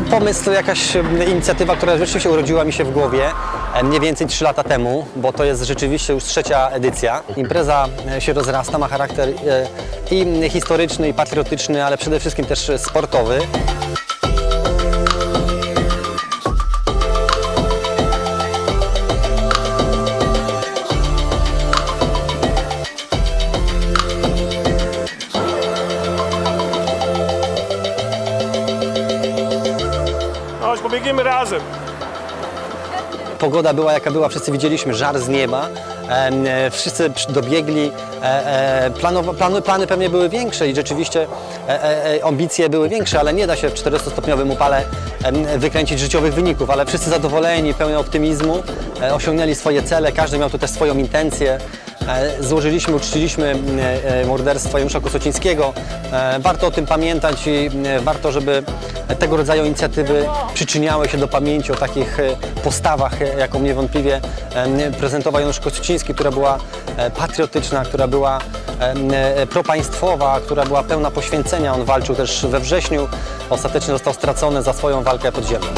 pomysł, jakaś inicjatywa, która rzeczywiście urodziła mi się w głowie e, mniej więcej 3 lata temu, bo to jest rzeczywiście już trzecia edycja. Impreza e, się rozrasta, ma charakter e, i historyczny, i patriotyczny, ale przede wszystkim też sportowy. Chodź, pobiegniemy razem. Pogoda była jaka była, wszyscy widzieliśmy żar z nieba, em, e, wszyscy dobiegli, e, e, plany, plany pewnie były większe i rzeczywiście e, e, e, ambicje były większe, ale nie da się w 40-stopniowym upale wykręcić życiowych wyników, ale wszyscy zadowoleni, pełni optymizmu, e, osiągnęli swoje cele, każdy miał tu też swoją intencję. E, Złożyliśmy, uczciliśmy m, e, morderstwo Janusza Kosocińskiego. E, Warto o tym pamiętać i e, warto, żeby tego rodzaju inicjatywy przyczyniały się do pamięci o takich e, postawach, e, jaką niewątpliwie prezentował Janusz Kosociński, która była e, patriotyczna, która była e, propaństwowa, która była pełna poświęcenia. On walczył też we wrześniu, ostatecznie został stracony za swoją walkę podziemną.